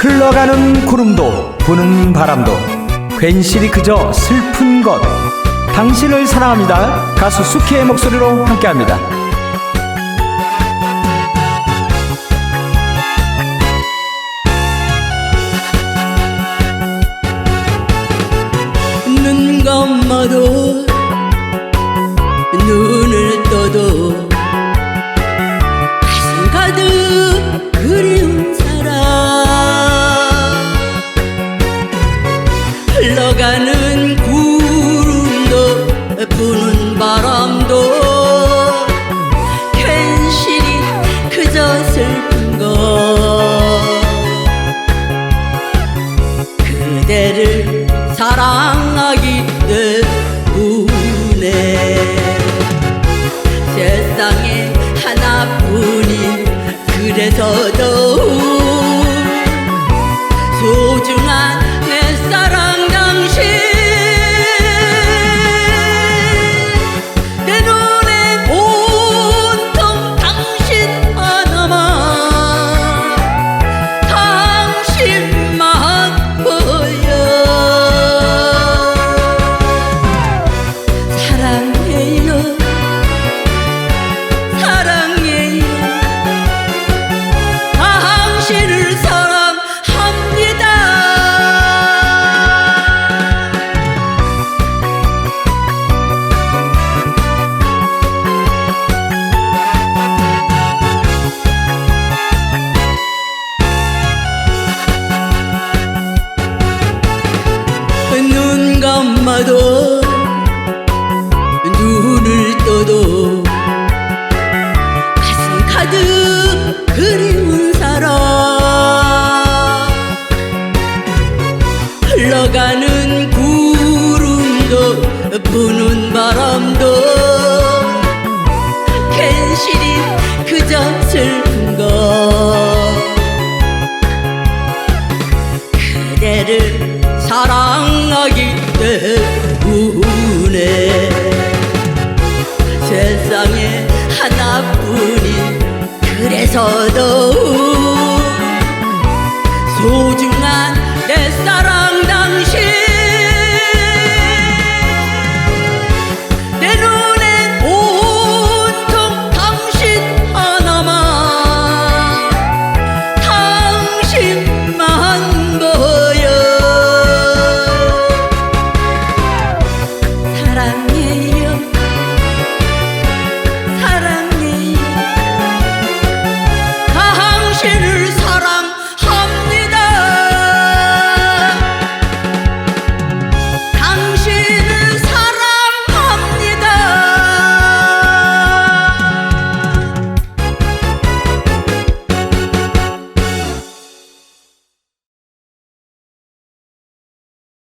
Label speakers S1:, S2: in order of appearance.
S1: 흘러가는 구름도 부는 바람도 괜시리 그저 슬픈 것. 당신을 사랑합니다. 가수 수키의 목소리로 함께합니다.
S2: 눈 감아도 눈을 떠도 가슴 가득 흘러가는 구름도 부는 바람도 괜시리 그저 슬픈 것. 그대를 사랑하기 때문에 세상에 하나뿐인 그래서 더욱 소중한 내 사랑 눈 감아도 눈을 떠도 가슴 가득 그리운 사람. 흘러가는 구름도 부는 바람도 괜시리 그저 슬픈 것. 그대를 사랑하기 때문에 세상에 하나뿐인 그래서 더